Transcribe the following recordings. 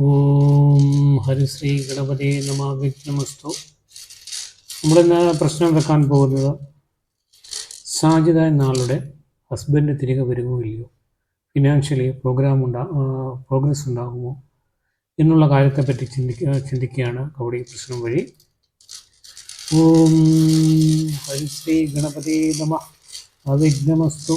ഓം ഹരിശ്രീ ഗണപതി നമ വിഘ്നമസ്തു നമ്മളിന്ന് പ്രശ്നം വെക്കാൻ പോകുന്നത്? സാജിത എന്ന ആളുടെ ഹസ്ബൻഡ് തിരികെ വരുമോ ഇല്ലയോ? ഫിനാൻഷ്യലി പ്രോഗ്രാം ഉണ്ടാ പ്രോഗ്രസ് ഉണ്ടാകുമോ? എന്നുള്ള കാര്യത്തെപ്പറ്റി ചിന്തിക്കുക ചിന്തിക്കുകയാണ് കബഡി പ്രശ്നം വഴി. ഓം ഹരിശ്രീ ഗണപതി നമ അവിഘ്നമസ്തു.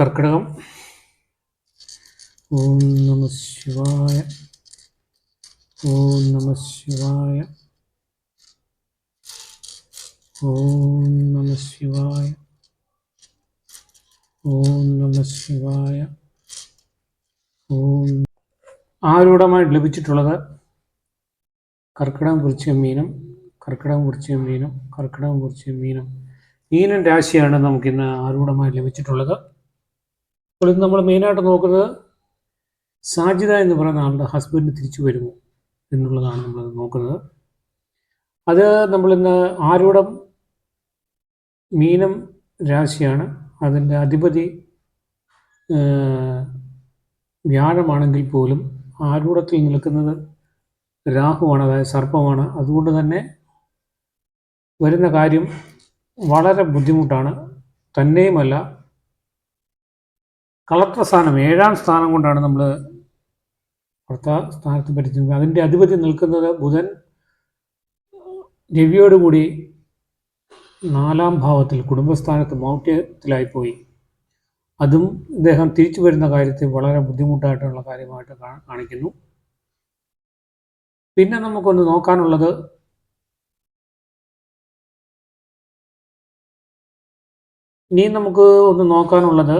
കർക്കിടകം. ഓം നമ ശിവായ. ഓം നമ ശിവായ. ഓം നമ ശിവായ. ഓം നമ ശിവായ. ഓം. ആരൂഢമായിട്ട് ലഭിച്ചിട്ടുള്ളത് കർക്കിടകം കുറിച്ച മീനം കർക്കിടകം കുറിച്ച മീനം കർക്കിടകം കുറിച്ച മീനം. മീനൻ രാശിയാണ് നമുക്കിന്ന് ആരൂഢമായി ലഭിച്ചിട്ടുള്ളത്. അപ്പോൾ ഇത് നമ്മൾ മെയിനായിട്ട് നോക്കുന്നത് സാജിത എന്ന് പറയുന്ന ആളുടെ ഹസ്ബൻഡ് തിരിച്ചു വരുമോ എന്നുള്ളതാണ് നമ്മൾ നോക്കുന്നത്. അത് നമ്മളിന്ന് ആരൂഢം മീനം രാശിയാണ്. അതിന്റെ അധിപതി വ്യാഴമാണെങ്കിൽ പോലും ആരൂഢത്തിൽ നിൽക്കുന്നത് രാഹുവാണ് അതായത് സർപ്പമാണ്. അതുകൊണ്ട് തന്നെ വരുന്ന കാര്യം വളരെ ബുദ്ധിമുട്ടാണ്. തന്നെയുമല്ല കളക്ടർ സ്ഥാനം ഏഴാം സ്ഥാനം കൊണ്ടാണ് നമ്മൾ ഭർത്താ സ്ഥാനത്ത് പരിചയപ്പെടുന്നത് അതിന്റെ അധിപതി നിൽക്കുന്നത് ബുധൻ. രവിയോടുകൂടി നാലാം ഭാവത്തിൽ കുടുംബസ്ഥാനത്ത് മൗഢ്യത്തിലായിപ്പോയി. അതും ഇദ്ദേഹം തിരിച്ചു വരുന്ന കാര്യത്തിൽ വളരെ ബുദ്ധിമുട്ടായിട്ടുള്ള കാര്യമായിട്ട് കാണിക്കുന്നു. പിന്നെ നമുക്കൊന്ന് നോക്കാനുള്ളത് ഇനി നമുക്ക് ഒന്ന് നോക്കാനുള്ളത്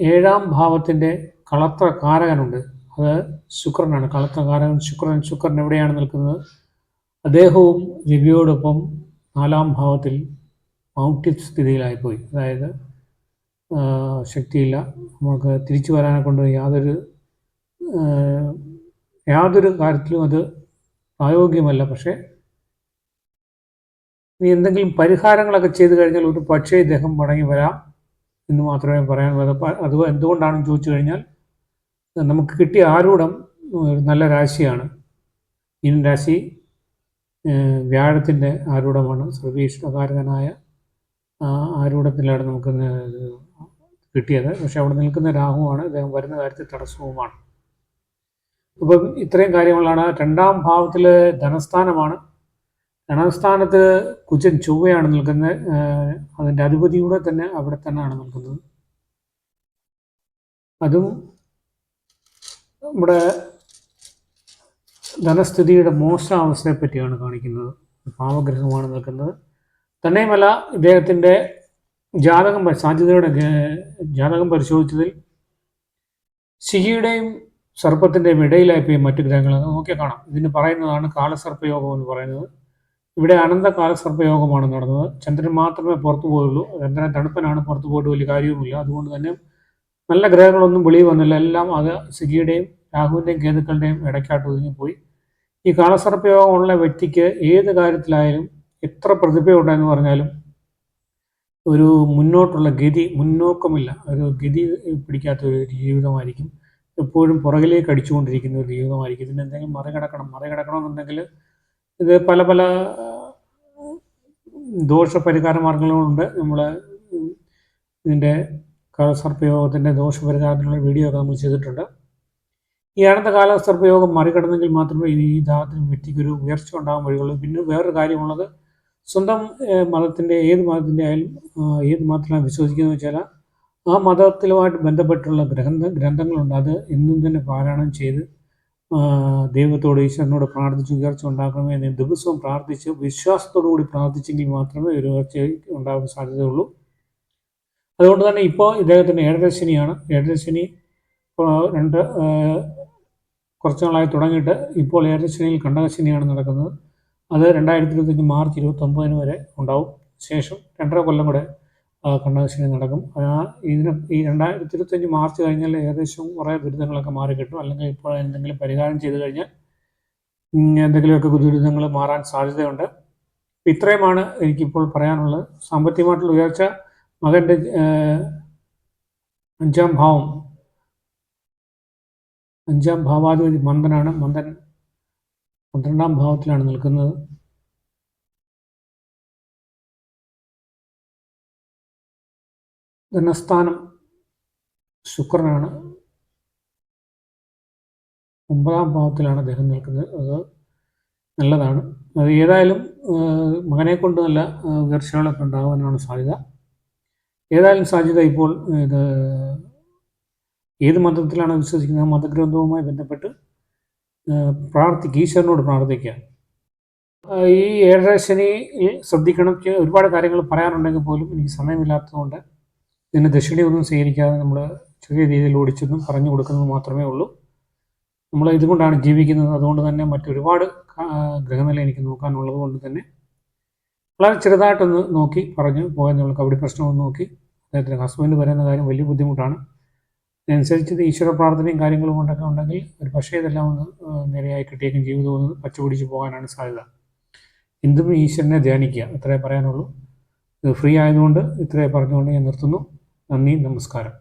ഏഴാം ഭാവത്തിന്റെ കളത്ര കാരകനുണ്ട് അത് ശുക്രനാണ്. കളത്രകാരകൻ ശുക്രൻ ശുക്രൻ എവിടെയാണ് നിൽക്കുന്നത്? അദ്ദേഹവും രവിയോടൊപ്പം നാലാം ഭാവത്തിൽ മൗഢ്യ സ്ഥിതിയിലായിപ്പോയി അതായത് ശക്തിയില്ല. നമുക്ക് തിരിച്ചു വരാനെ കൊണ്ട് യാതൊരു യാതൊരു കാര്യത്തിലും അത് പ്രായോഗികമല്ല. പക്ഷേ ഇനി എന്തെങ്കിലും പരിഹാരങ്ങളൊക്കെ ചെയ്തു കഴിഞ്ഞാൽ ഒരു പക്ഷേ ഇദ്ദേഹം മടങ്ങി വരാം. എന്ന് മാത്രമേ പറയാൻ അത് എന്തുകൊണ്ടാണെന്ന് ചോദിച്ചു കഴിഞ്ഞാൽ നമുക്ക് കിട്ടിയ ആരൂഢം നല്ല രാശിയാണ്. മീൻ രാശി വ്യാഴത്തിന്റെ ആരൂഢമാണ്. സർവീഷ്ണകാരകനായ ആരൂഢത്തിലാണ് നമുക്ക് കിട്ടിയത്. പക്ഷെ അവിടെ നിൽക്കുന്ന രാഹുവാണ്. ഇദ്ദേഹം വരുന്ന കാര്യത്തിൽ തടസ്സവുമാണ്. അപ്പം ഇത്രയും കാര്യങ്ങളാണ്. രണ്ടാം ഭാവത്തിൽ ധനസ്ഥാനമാണ്. ധനസ്ഥാനത്ത് കുജൻ ചൊവ്വയാണ് നിൽക്കുന്നത്. അതിന്റെ അധിപതിയൂടെ തന്നെ അവിടെ തന്നെയാണ് നിൽക്കുന്നത്. അതും നമ്മുടെ ധനസ്ഥിതിയുടെ മോശാവസ്ഥയെ പറ്റിയാണ് കാണിക്കുന്നത്. പാവഗ്രഹമാണ് നിൽക്കുന്നത്. തന്നെയുമല്ല ഇദ്ദേഹത്തിന്റെ ജാതകം സാധ്യതയുടെ ജാതകം പരിശോധിച്ചതിൽ ശിഹിയുടെയും സർപ്പത്തിന്റെയും ഇടയിലായിപ്പോയി മറ്റു ഗ്രഹങ്ങൾ നോക്കിയാൽ കാണാം. ഇതിന് പറയുന്നതാണ് കാലസർപ്പയോഗം എന്ന് പറയുന്നത്. ഇവിടെ അനന്ത കാലസർപ്പയോഗമാണ് നടന്നത്. ചന്ദ്രൻ മാത്രമേ പുറത്തു പോയുള്ളൂ ചന്ദ്രൻ തണുപ്പനാണ് പുറത്തു പോയിട്ട് വലിയ കാര്യവുമില്ല. അതുകൊണ്ട് തന്നെ നല്ല ഗ്രഹങ്ങളൊന്നും വെളിയിൽ വന്നില്ല. എല്ലാം അത് സിഗിയുടെയും രാഹുവിന്റെയും കേതുക്കളുടെയും ഇടയ്ക്കാട്ട് ഒതുങ്ങിപ്പോയി. ഈ കാലസർപ്പയോഗമുള്ള വ്യക്തിക്ക് ഏത് കാര്യത്തിലായാലും എത്ര പ്രതിഭയുണ്ടെന്ന് പറഞ്ഞാലും ഒരു മുന്നോട്ടുള്ള ഗതി മുന്നോക്കമില്ല. ഒരു ഗതി പിടിക്കാത്ത ഒരു ജീവിതമായിരിക്കും. എപ്പോഴും പുറകിലേക്ക് അടിച്ചുകൊണ്ടിരിക്കുന്ന ഒരു ജീവിതമായിരിക്കും. ഇതിന് എന്തെങ്കിലും മറികടക്കണം മറികടക്കണമെന്നുണ്ടെങ്കിൽ ഇത് പല പല ദോഷപരിഹാര മാർഗങ്ങളുണ്ട് നമ്മൾ ഇതിന്റെ കാലസർപ്പയോഗത്തിന്റെ ദോഷപരിഹാരത്തിനുള്ള വീഡിയോ ഒക്കെ നമ്മൾ ചെയ്തിട്ടുണ്ട്. ഈ അടുത്ത കാലസർപ്പയോഗം മറികടന്നെങ്കിൽ മാത്രമേ ഈ ദാഹത്തിന് വ്യക്തിക്കൊരു ഉയർച്ച ഉണ്ടാകാൻ വഴിയുള്ളൂ. പിന്നെ വേറൊരു കാര്യമുള്ളത് സ്വന്തം മതത്തിന്റെ ഏത് മതത്തിന്റെ ആയാലും ഏത് മതത്തിലാണ് വിശ്വസിക്കുന്നത് വെച്ചാൽ ആ മതത്തിലുമായിട്ട് ബന്ധപ്പെട്ടുള്ള ഗ്രന്ഥ ഗ്രന്ഥങ്ങളുണ്ട്. അത് എന്നും തന്നെ പാരായണം ചെയ്ത് ദൈവത്തോട് ഈശ്വരനോട് പ്രാർത്ഥിച്ച് ഉയർച്ച ഉണ്ടാക്കണമേ എന്ന് ദിവസവും പ്രാർത്ഥിച്ച് വിശ്വാസത്തോടുകൂടി പ്രാർത്ഥിച്ചെങ്കിൽ മാത്രമേ ഒരു ഉയർച്ച ഉണ്ടാകാൻ സാധ്യതയുള്ളൂ. അതുകൊണ്ട് തന്നെ ഇപ്പോൾ ഇദ്ദേഹത്തിന് ഏഴരശനിയാണ് ഏഴരശനി രണ്ട് കുറച്ച് നാളായി തുടങ്ങിയിട്ട് ഇപ്പോൾ ഏഴരശനിയിൽ കണ്ടകശനിയാണ് നടക്കുന്നത്. അത് രണ്ടായിരത്തി ഇരുപത്തഞ്ച് മാർച്ച് ഇരുപത്തൊമ്പതിന് വരെ ഉണ്ടാവും. ശേഷം രണ്ടര കൊല്ലം കൂടെ കണ്ടകശനി നടക്കും. ആ, ഇതിന് ഈ രണ്ടായിരത്തി ഇരുപത്തഞ്ച് മാർച്ച് കഴിഞ്ഞാൽ ഏകദേശം കുറേ ദുരിതങ്ങളൊക്കെ മാറി കിട്ടും. അല്ലെങ്കിൽ ഇപ്പോൾ എന്തെങ്കിലും പരിഹാരം ചെയ്തു കഴിഞ്ഞാൽ എന്തെങ്കിലുമൊക്കെ ദുരിതങ്ങൾ മാറാൻ സാധ്യതയുണ്ട്. ഇത്രയുമാണ് എനിക്കിപ്പോൾ പറയാനുള്ളത്. സാമ്പത്തികമായിട്ടുള്ള ഉയർച്ച മകന്റെ അഞ്ചാം ഭാവം അഞ്ചാം ഭാവാധിപതി മന്ദനാണ്. മന്ദൻ പന്ത്രണ്ടാം ഭാവത്തിലാണ് നിൽക്കുന്നത്. ധനസ്ഥാനം ശുക്രനാണ്. ഒമ്പതാം ഭാവത്തിലാണ് അദ്ദേഹം നിൽക്കുന്നത്. അത് നല്ലതാണ്. അത് ഏതായാലും മകനെ കൊണ്ട് നല്ല ഉയർച്ചകളൊക്കെ ഉണ്ടാകാനാണ് സാധ്യത. ഏതായാലും സാധ്യത ഇപ്പോൾ ഇത് ഏത് മതത്തിലാണ് വിശ്വസിക്കുന്നത്? മതഗ്രന്ഥവുമായി ബന്ധപ്പെട്ട് പ്രാർത്ഥിക്കുക ഈശ്വരനോട് പ്രാർത്ഥിക്കുക ഈ ഏഴര ശനിയിൽ ശ്രദ്ധിക്കണം. ഒരുപാട് കാര്യങ്ങൾ പറയാനുണ്ടെങ്കിൽ പോലും എനിക്ക് സമയമില്ലാത്തതുകൊണ്ട് ഇതിന് ദക്ഷിണയൊന്നും സ്വീകരിക്കാതെ നമ്മൾ ചെറിയ രീതിയിൽ ഓടിച്ചെന്നും പറഞ്ഞു കൊടുക്കുന്നത് മാത്രമേ ഉള്ളൂ. നമ്മൾ ഇതുകൊണ്ടാണ് ജീവിക്കുന്നത്. അതുകൊണ്ട് തന്നെ മറ്റൊരുപാട് ഗ്രഹനില എനിക്ക് നോക്കാനുള്ളത് കൊണ്ട് തന്നെ വളരെ ചെറുതായിട്ടൊന്ന് നോക്കി പറഞ്ഞു പോയെന്നുള്ള കബഡി പ്രശ്നമൊന്ന് നോക്കി. അദ്ദേഹത്തിന് ഹസ്ബൻഡ് പറയുന്ന കാര്യം വലിയ ബുദ്ധിമുട്ടാണ്. അതിനനുസരിച്ച് ഈശ്വര പ്രാർത്ഥനയും കാര്യങ്ങളും കൊണ്ടൊക്കെ ഉണ്ടെങ്കിൽ ഒരു പക്ഷേ ഇതെല്ലാം ഒന്ന് നേരെയായി കിട്ടിയേക്കും. ജീവിതം ഒന്ന് പച്ചപിടിച്ച് പോകാനാണ് സാധ്യത. എന്തും ഈശ്വരനെ ധ്യാനിക്കുക. അത്രേ പറയാനുള്ളൂ. ഇത് ഫ്രീ ആയതുകൊണ്ട് ഇത്രേ പറഞ്ഞുകൊണ്ട് ഞാൻ നിർത്തുന്നു. നന്ദി നമസ്കാരം.